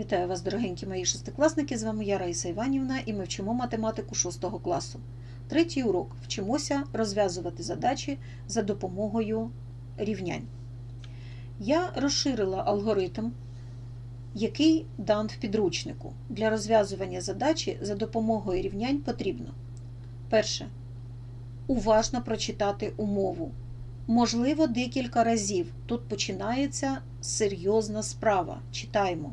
Вітаю вас, дорогенькі мої шестикласники. З вами я Раїса Іванівна, і ми вчимо математику 6 класу. Третій урок. Вчимося розв'язувати задачі за допомогою рівнянь. Я розширила алгоритм, який дан в підручнику. Для розв'язування задачі за допомогою рівнянь потрібно. Перше. Уважно прочитати умову. Можливо, декілька разів. Тут починається серйозна справа. Читаємо.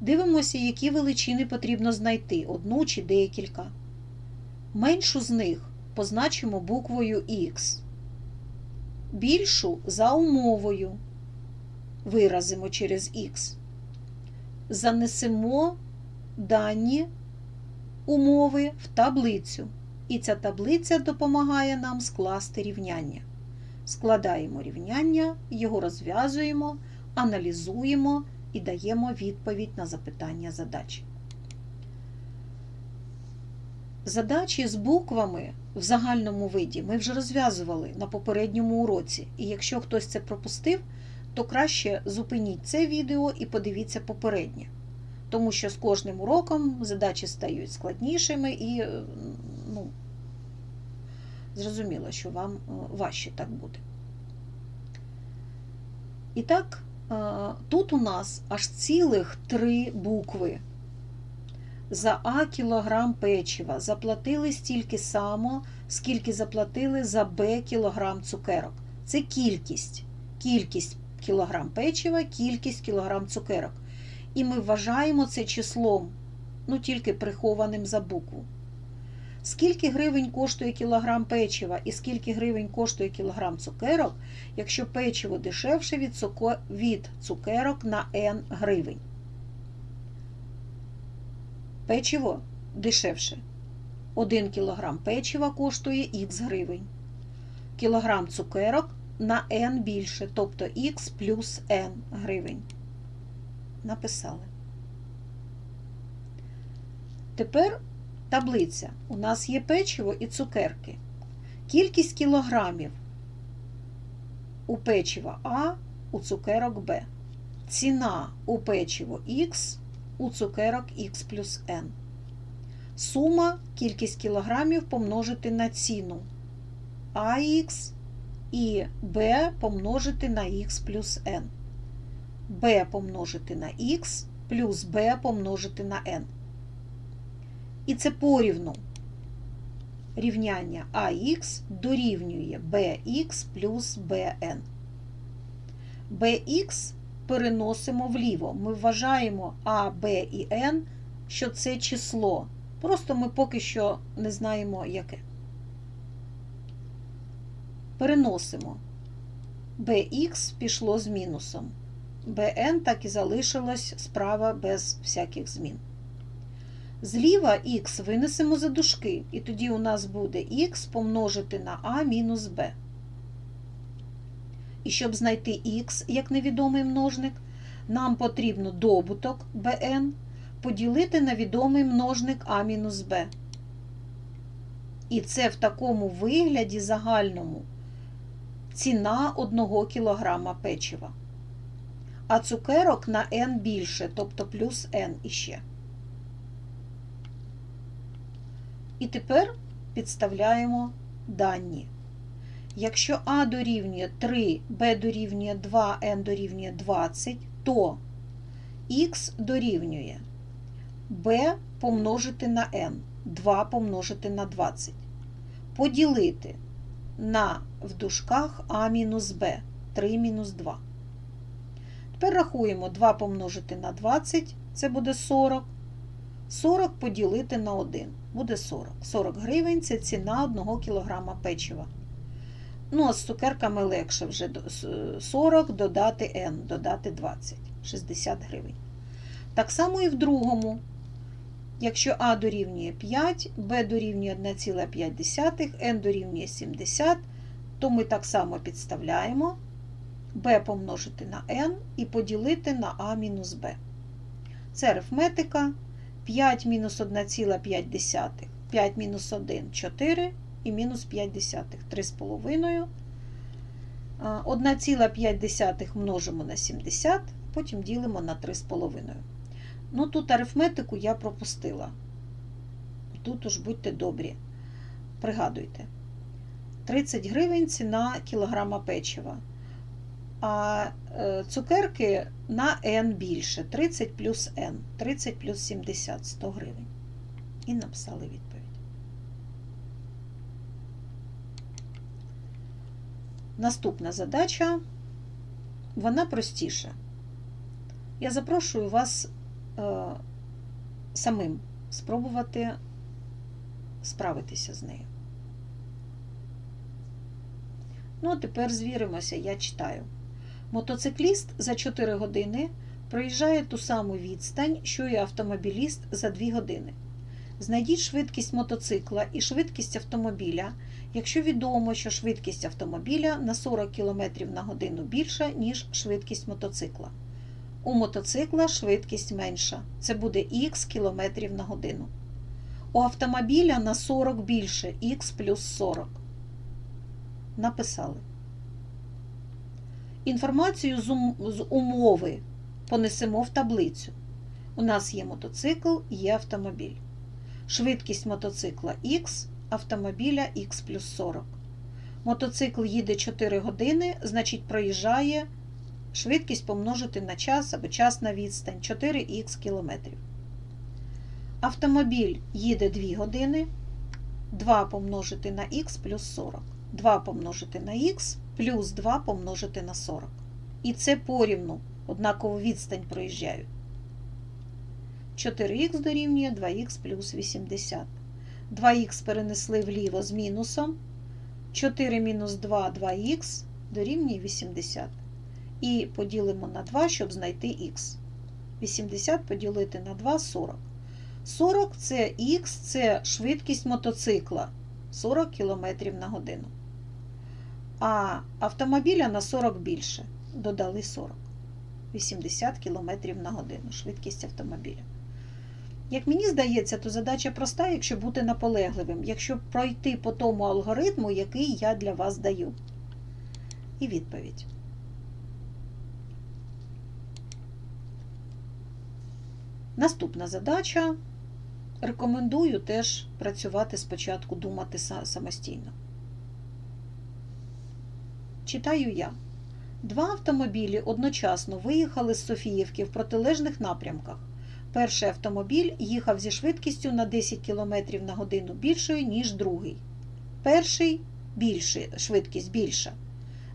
Дивимося, які величини потрібно знайти, одну чи декілька. Меншу з них позначимо буквою Х. Більшу за умовою виразимо через Х. Занесемо дані умови в таблицю. І ця таблиця допомагає нам скласти рівняння. Складаємо рівняння, його розв'язуємо, аналізуємо і даємо відповідь на запитання задачі. Задачі з буквами в загальному виді ми вже розв'язували на попередньому уроці. І якщо хтось це пропустив, то краще зупиніть це відео і подивіться попереднє. Тому що з кожним уроком задачі стають складнішими і ну, зрозуміло, що вам важче так буде. І так, тут у нас аж цілих три букви. За А кілограм печива заплатили стільки само, скільки заплатили за Б кілограм цукерок. Це кількість. Кількість кілограм печива, кількість кілограм цукерок. І ми вважаємо це числом, ну тільки прихованим за букву. Скільки гривень коштує кілограм печива і скільки гривень коштує кілограм цукерок, якщо печиво дешевше від, цуко... від цукерок на N гривень? Печиво дешевше. 1 кілограм печива коштує Х гривень. Кілограм цукерок на N більше, тобто Х плюс N гривень. Написали. Тепер таблиця. У нас є печиво і цукерки. Кількість кілограмів у печива А, у цукерок Б. Ціна у печиво Х, у цукерок Х плюс N. Сума кількість кілограмів помножити на ціну АХ і Б помножити на Х плюс N. Б помножити на Х плюс Б помножити на N. І це порівну рівняння АХ дорівнює BX плюс BN. BX переносимо вліво. Ми вважаємо А, Б і N, що це число. Просто ми поки що не знаємо яке. Переносимо. BX пішло з мінусом. BN так і залишилось справа без всяких змін. Зліва х винесемо за дужки, і тоді у нас буде х помножити на а мінус b. І щоб знайти х як невідомий множник, нам потрібно добуток bn поділити на відомий множник а мінус b. І це в такому вигляді загальному ціна 1 кг печива. А цукерок на n більше, тобто плюс n іще. І тепер підставляємо дані. Якщо А дорівнює 3, Б дорівнює 2, Н дорівнює 20, то Х дорівнює Б помножити на N, 2 помножити на 20. Поділити на в дужках А мінус Б, 3 мінус 2. Тепер рахуємо 2 помножити на 20, це буде 40. 40 поділити на 1 буде 40. 40 гривень це ціна 1 кг печива. Ну, а з цукерками легше вже 40 додати N, додати 20, 60 гривень. Так само і в другому. Якщо А дорівнює 5, Б дорівнює 1,5, N дорівнює 70, то ми так само підставляємо b помножити на n і поділити на а мінус b. Це арифметика. 5 мінус 1,5, 5 мінус 1 4 і мінус 5 десятих 3,5. 1,5 множимо на 70, потім ділимо на 3,5. Ну, тут арифметику я пропустила. Тут уж будьте добрі. Пригадуйте. 30 гривень ціна кілограма печива. А е, цукерки на N більше. 30 плюс N. 30 плюс 70 100 гривень. І написали відповідь. Наступна задача, вона простіша. Я запрошую вас е, самим спробувати справитися з нею. Ну, а тепер звіримося, я читаю. Мотоцикліст за 4 години проїжджає ту саму відстань, що і автомобіліст за 2 години. Знайдіть швидкість мотоцикла і швидкість автомобіля, якщо відомо, що швидкість автомобіля на 40 км на годину більша, ніж швидкість мотоцикла. У мотоцикла швидкість менша. Це буде х км на годину. У автомобіля на 40 більше х плюс 40. Написали. Інформацію з, ум, з умови понесемо в таблицю. У нас є мотоцикл, є автомобіль. Швидкість мотоцикла х, автомобіля х плюс 40. Мотоцикл їде 4 години, значить проїжджає швидкість помножити на час або час на відстань 4х кілометрів. Автомобіль їде 2 години, 2 помножити на х плюс 40. 2 помножити на х плюс 2 помножити на 40. І це порівну, однакову відстань проїжджають. 4х дорівнює 2х плюс 80. 2х перенесли вліво з мінусом. 4 мінус 2 2х дорівнює 80. І поділимо на 2, щоб знайти х. 80 поділити на 2 40. 40 це х, це швидкість мотоцикла 40 км на годину. А автомобіля на 40 більше. Додали 40. 80 км на годину. Швидкість автомобіля. Як мені здається, то задача проста, якщо бути наполегливим, якщо пройти по тому алгоритму, який я для вас даю. І відповідь. Наступна задача. Рекомендую теж працювати спочатку, думати самостійно. Читаю я. Два автомобілі одночасно виїхали з Софіївки в протилежних напрямках. Перший автомобіль їхав зі швидкістю на 10 км на годину більшою, ніж другий. Перший більший, швидкість більша.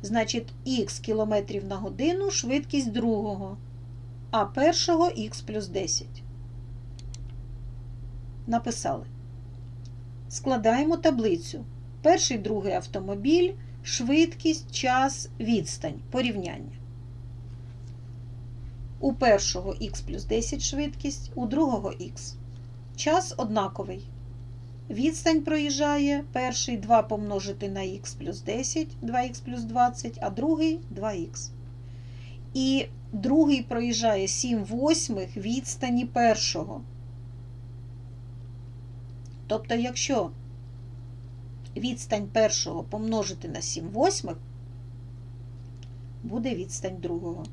Значить, х км на годину швидкість другого, а першого х плюс 10. Написали. Складаємо таблицю. Перший другий автомобіль, швидкість, час, відстань. Порівняння. У першого х плюс 10 швидкість, у другого х. Час однаковий. Відстань проїжджає перший 2 помножити на х плюс 10, 2х плюс 20, а другий 2х. І другий проїжджає 7 восьмих відстані першого. Тобто, якщо відстань першого помножити на 7 восьмих, буде відстань другого.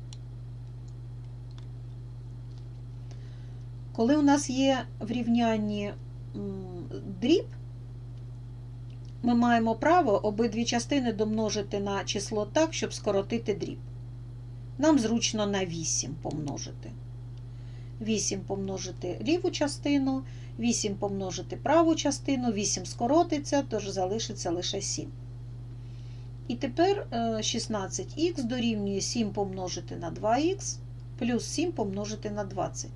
Коли у нас є в рівнянні дріб, ми маємо право обидві частини домножити на число так, щоб скоротити дріб. Нам зручно на 8 помножити. 8 помножити ліву частину, 8 помножити праву частину, 8 скоротиться, тож залишиться лише 7. І тепер 16х дорівнює 7 помножити на 2х, плюс 7 помножити на 20.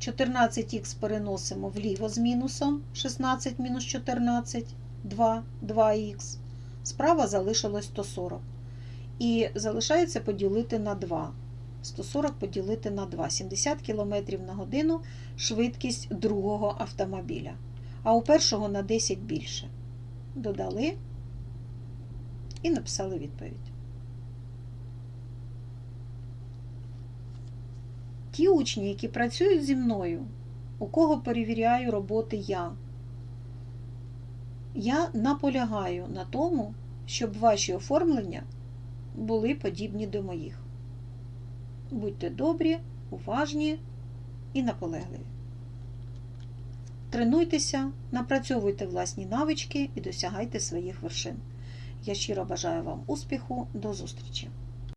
14х переносимо вліво з мінусом 16 мінус 14, 2, 2х. Справа залишилось 140. І залишається поділити на 2. 140 поділити на 2. 70 км на годину швидкість другого автомобіля. А у першого на 10 більше. Додали і написали відповідь. Ті учні, які працюють зі мною, у кого перевіряю роботи я, я наполягаю на тому, щоб ваші оформлення були подібні до моїх. Будьте добрі, уважні і наполегливі. Тренуйтеся, напрацьовуйте власні навички і досягайте своїх вершин. Я щиро бажаю вам успіху. До зустрічі!